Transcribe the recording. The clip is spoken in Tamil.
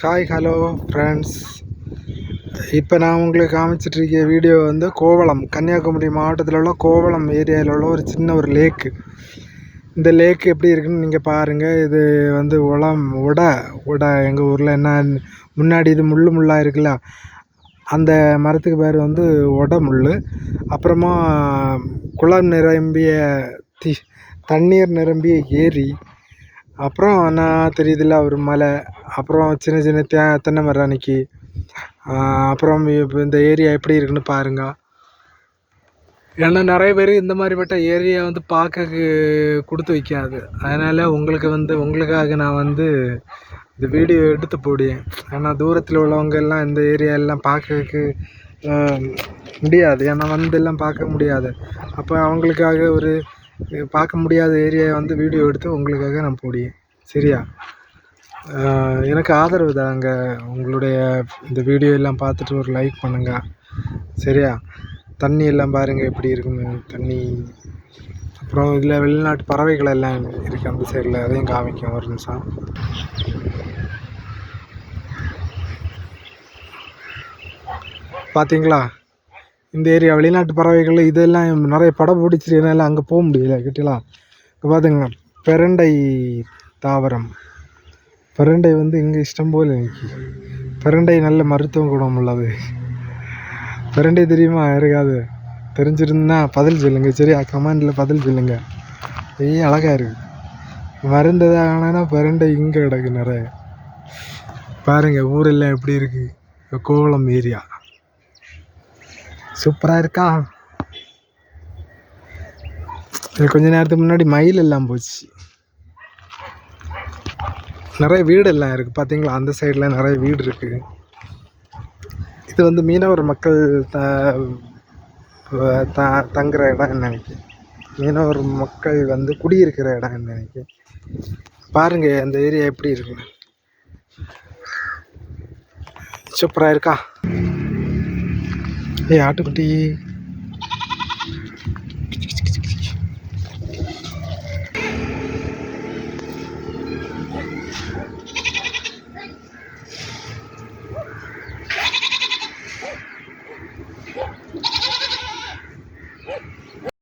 ஹாய் ஹலோ ஃப்ரெண்ட்ஸ் இப்போ நான் உங்களுக்கு காமிச்சிட்ருக்க வீடியோ வந்து கோவளம் கன்னியாகுமரி மாவட்டத்தில் உள்ள கோவளம் ஏரியாவில் உள்ள ஒரு சின்ன ஒரு லேக்கு இந்த லேக் எப்படி இருக்குன்னு நீங்கள் பாருங்கள் இது வந்து உளம் உட உட எங்கள் ஊரில் என்ன முன்னாடி இது முள் முள்ளாக இருக்குல்ல? அந்த மரத்துக்கு பேர் வந்து உட முள் அப்புறமா குளம் நிரம்பிய தி தண்ணீர் நிரம்பிய ஏரி. அப்புறம் நான் தெரியுதுல்ல ஒரு மலை. அப்புறம் சின்ன சின்ன தே தென்னை மரம் நிற்கி அப்புறம் இப்போ இந்த ஏரியா எப்படி இருக்குன்னு பாருங்க. ஏன்னா நிறைய பேர் இந்த மாதிரிப்பட்ட ஏரியா வந்து பார்க்க கொடுத்து வைக்காது. அதனால் உங்களுக்கு வந்து உங்களுக்காக நான் வந்து இந்த வீடியோ எடுத்து போடுவேன். ஏன்னா தூரத்தில் உள்ளவங்க எல்லாம் இந்த ஏரியா எல்லாம் பார்க்கறதுக்கு முடியாது. ஏன்னா வந்து எல்லாம் பார்க்க முடியாது. அப்போ அவங்களுக்காக ஒரு பார்க்க முடியாத ஏரியா வந்து வீடியோ எடுத்து உங்களுக்காக நான் போடுவேன். சரியா? எனக்கு ஆதரவு தாங்க. உங்களுடைய இந்த வீடியோ எல்லாம் பார்த்துட்டு ஒரு லைக் பண்ணுங்க. சரியா? தண்ணி எல்லாம் பாருங்கள் எப்படி இருக்குன்னு. தண்ணி அப்புறம் இதில் வெளிநாட்டு பறவைகள் எல்லாம் இருக்குது அந்த சைடில் அதையும் காமிக்கும் ஒரு நிமிஷம். பார்த்தீங்களா இந்த ஏரியா வெளிநாட்டு பறவைகள் இதெல்லாம் நிறைய படம் பிடிச்சிருக்கனால அங்கே போக முடியல கிட்டலாம். இப்போ பார்த்துங்க பெரண்டை தாவரம். பெரண்டை வந்து இங்கே இஷ்டம் போல் எனக்கு பெரண்டை நல்ல மருத்துவ குணம் உள்ளது. பெரண்டை தெரியுமா? யாருக்காவது? தெரிஞ்சிருந்தா பதில் சொல்லுங்கள் சரியா? கமெண்டில் பதில் சொல்லுங்கள் ஏய் அழகாக இருக்குது மருந்ததாகனா பெரண்டை இங்கே கிடக்கு நிறைய. பாருங்க ஊரெல்லாம் எப்படி இருக்குது கோவளம் ஏரியா. சூப்பராக இருக்கா? இது கொஞ்ச நேரத்துக்கு முன்னாடி மயில் எல்லாம் போச்சு. நிறைய வீடு எல்லாம் இருக்குது பார்த்தீங்களா அந்த சைடில் நிறைய வீடு இருக்குது இது வந்து மீனவர் மக்கள் த த தங்குற இடம் நினைக்கிறேன் மீனவர் மக்கள் வந்து குடியிருக்கிற இடம் நினைக்கிறேன் பாருங்க அந்த ஏரியா எப்படி இருக்கு. சூப்பராக இருக்கா? ஏய் ஆட்டுக்குட்டி